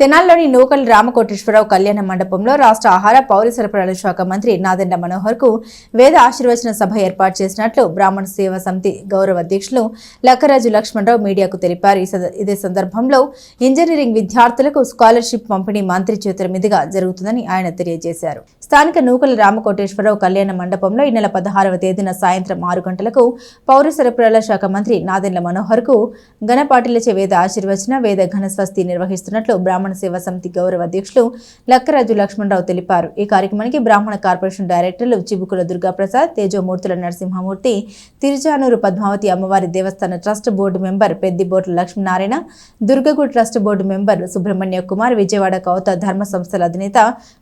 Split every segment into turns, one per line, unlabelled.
తెనాల్లోని నూకల్ రామకోటేశ్వరరావు కళ్యాణ మండపంలో రాష్ట్ర ఆహార పౌర సరఫరాల శాఖ మంత్రి నాదెండ మనోహర్కు వేద ఆశీర్వచన సభ ఏర్పాటు చేసినట్లు బ్రాహ్మణ సేవా సమితి గౌరవ అధ్యక్షులు లక్కరాజు లక్ష్మణరావు మీడియాకు తెలిపారు. ఇదే సందర్భంలో ఇంజనీరింగ్ విద్యార్థులకు స్కాలర్షిప్ పంపిణీ మంత్రి చేతుల మీదుగా జరుగుతుందని ఆయన తెలియజేశారు. స్థానిక నూకల రామకోటేశ్వరరావు కళ్యాణ మండపంలో ఈ నెల పదహారవ తేదీన సాయంత్రం ఆరు గంటలకు పౌర సరఫరాల శాఖ మంత్రి నాదెండ్ల మనోహర్కు ఘనపాటిలచే వేద ఆశీర్వచన వేద ఘనస్వస్తి నిర్వహిస్తున్నట్లు బ్రాహ్మణ సేవా సమితి గౌరవ అధ్యక్షులు లక్కరాజు లక్ష్మణరావు తెలిపారు. ఈ కార్యక్రమానికి బ్రాహ్మణ కార్పొరేషన్ డైరెక్టర్లు చిబుకుల దుర్గాప్రసాద్ తేజోమూర్తుల నరసింహమూర్తి తిరుచానూరు పద్మావతి అమ్మవారి దేవస్థాన trust board member Peddibotla Lakshminarayana దుర్గగుడి trust board member Subrahmanya Kumar Vijayawada Kautha ధర్మ సంస్థల అధినేత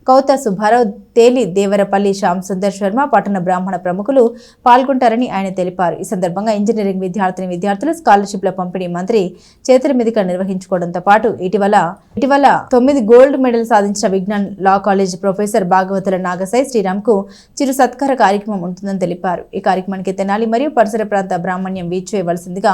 కౌత సుబ్బారావు తేలి దేవరపల్లి శ్యామ్ సుందర్ శర్మ పట్టణ బ్రాహ్మణ ప్రముఖులు పాల్గొంటారని ఆయన తెలిపారు. ఈ సందర్భంగా ఇంజనీరింగ్ విద్యార్థిని విద్యార్థులు స్కాలర్షిప్ల పంపిణీ మంత్రి చేతుల మీదుగా నిర్వహించుకోవడంతో పాటు ఇటీవల ఇటీవల తొమ్మిది గోల్డ్ మెడల్ సాధించిన Vignan law college professor Bhagavatula Nagasai శ్రీరామ్కు చిరు సత్కార కార్యక్రమం ఉంటుందని తెలిపారు. ఈ కార్యక్రమానికి తెనాలి మరియు పరిసర ప్రాంత బ్రాహ్మణ్యం వీచేయవలసిందిగా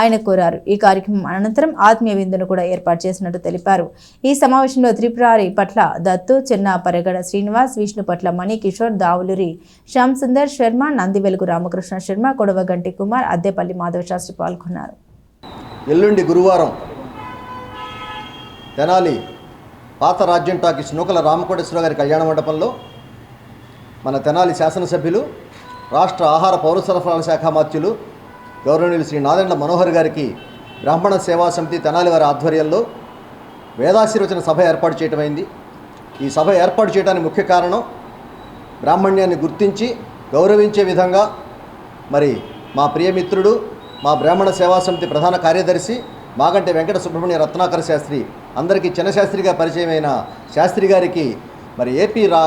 ఆయన కోరారు. ఈ కార్యక్రమం అనంతరం ఆత్మీయ విందును కూడా ఏర్పాటు చేసినట్టు తెలిపారు. ఈ సమావేశంలో త్రిపురారి పట్ల దత్తు చిన్న పరగడ శ్రీనివాస్ విష్ణు పట్ల మణి కిషోర్ దావులూరి శ్యామ్ సుందర్ శర్మ నందివెలుగు రామకృష్ణ శర్మ కొడవగంటి కుమార్ అద్దెపల్లి మాధవ శాస్త్రి పాల్గొన్నారు.
ఎల్లుండి గురువారం తెనాలి పాత రాజ్యం టాకీస్ నూకల రామకోటేశ్వర గారి కళ్యాణ మండపంలో మన తెనాలి శాసనసభ్యులు రాష్ట్ర ఆహార పౌర సరఫరాల శాఖ మాత్యులు గౌరవనీయులు శ్రీ నాదెండ్ల మనోహర్ గారికి బ్రాహ్మణ సేవా సమితి తెనాలి వారి ఆధ్వర్యంలో వేదాశీర్వచన సభ ఏర్పాటు చేయటమైంది. ఈ సభ ఏర్పాటు చేయడానికి ముఖ్య కారణం బ్రాహ్మణ్యాన్ని గుర్తించి గౌరవించే విధంగా మరి మా ప్రియమిత్రుడు మా బ్రాహ్మణ సేవా సమితి ప్రధాన కార్యదర్శి మాగంటి వెంకట సుబ్రహ్మణ్య రత్నాకర శాస్త్రి అందరికీ చిన్నశాస్త్రిగా పరిచయమైన శాస్త్రి గారికి మరి ఏపీ రా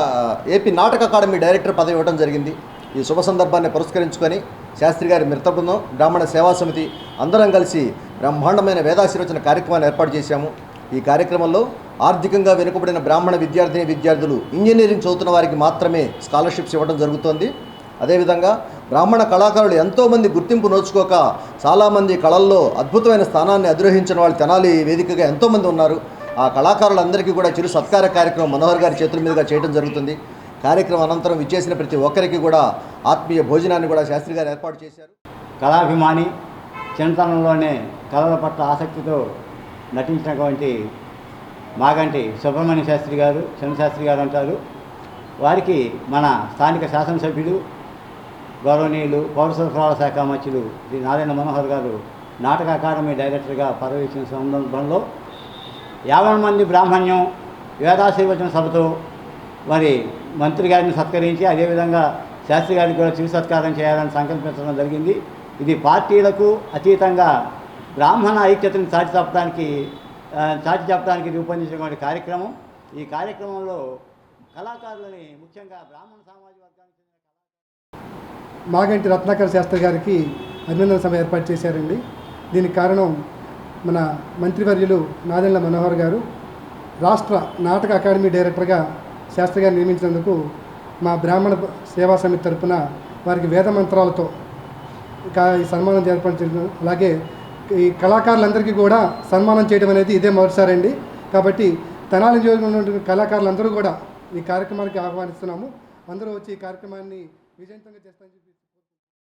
ఏపీ నాటక అకాడమీ డైరెక్టర్ పదవి ఇవ్వడం జరిగింది. ఈ శుభ సందర్భాన్ని పురస్కరించుకొని శాస్త్రి గారి మృతబృందం బ్రాహ్మణ సేవా సమితి అందరం కలిసి బ్రహ్మాండమైన వేదాశీర్వచన కార్యక్రమాన్ని ఏర్పాటు చేశాము. ఈ కార్యక్రమంలో ఆర్థికంగా వెనుకబడిన బ్రాహ్మణ విద్యార్థిని విద్యార్థులు ఇంజనీరింగ్ చదువుతున్న వారికి మాత్రమే స్కాలర్షిప్స్ ఇవ్వడం జరుగుతోంది. అదేవిధంగా బ్రాహ్మణ కళాకారులు ఎంతోమంది గుర్తింపు నోచుకోక చాలామంది కళల్లో అద్భుతమైన స్థానాన్ని అధిరోహించిన వాళ్ళు తెనాలి వేదికగా ఎంతోమంది ఉన్నారు. ఆ కళాకారులందరికీ కూడా చిరు సత్కార కార్యక్రమం మనోహర్ గారి చేతుల మీదుగా చేయడం జరుగుతుంది. కార్యక్రమం అనంతరం విచ్చేసిన ప్రతి ఒక్కరికి కూడా ఆత్మీయ భోజనాన్ని కూడా శాస్త్రి గారు ఏర్పాటు చేశారు.
కళాభిమాని చిన్నతనంలోనే కళల పట్ల ఆసక్తితో నటించినటువంటి మాగంటి సుబ్రహ్మణ్య శాస్త్రి గారు చిన్నశాస్త్రి గారు అంటారు. వారికి మన స్థానిక శాసనసభ్యులు గౌరవనీయులు పౌర సరఫరాల శాఖ మంత్రులు శ్రీ నారాయణ మనోహర్ గారు నాటక అకాడమీ డైరెక్టర్గా పదవి సందర్భంలో యాభై మంది బ్రాహ్మణ్యం వేదాశీర్వచన సభతో మరి మంత్రి గారిని సత్కరించి అదేవిధంగా శాస్త్రి గారికి కూడా చిరు సత్కారం చేయాలని సంకల్పించడం జరిగింది. ఇది పార్టీలకు అతీతంగా బ్రాహ్మణ ఐక్యతను చాటి చెప్పడానికి చాటి చెప్పడానికి రూపొందించినటువంటి కార్యక్రమం. ఈ కార్యక్రమంలో కళాకారులని ముఖ్యంగా బ్రాహ్మణ సామాజిక వర్గానికి
మాగంటి రత్నాకర్ శాస్త్రి గారికి అభినందన సభ ఏర్పాటు చేశారండి. దీనికి కారణం మన మంత్రివర్యులు నాదెండ్ల మనోహర్ గారు. రాష్ట్ర నాటక అకాడమీ డైరెక్టర్గా శాస్త్రి గారిని నియమించినందుకు మా బ్రాహ్మణ సేవా సమితి తరపున వారికి వేద మంత్రాలతో ఈ సన్మానం ఏర్పాటు చేయడం అలాగే ఈ కళాకారులందరికీ కూడా సన్మానం చేయడం అనేది ఇదే మొదటిసారి అండి కాబట్టి తెనాలి నియోజకవర్గంలో ఉన్నటువంటి కళాకారులందరూ కూడా ఈ కార్యక్రమానికి ఆహ్వానిస్తున్నాము. అందరూ వచ్చి ఈ కార్యక్రమాన్ని విజయంతంగా చేస్తా అని చెప్పి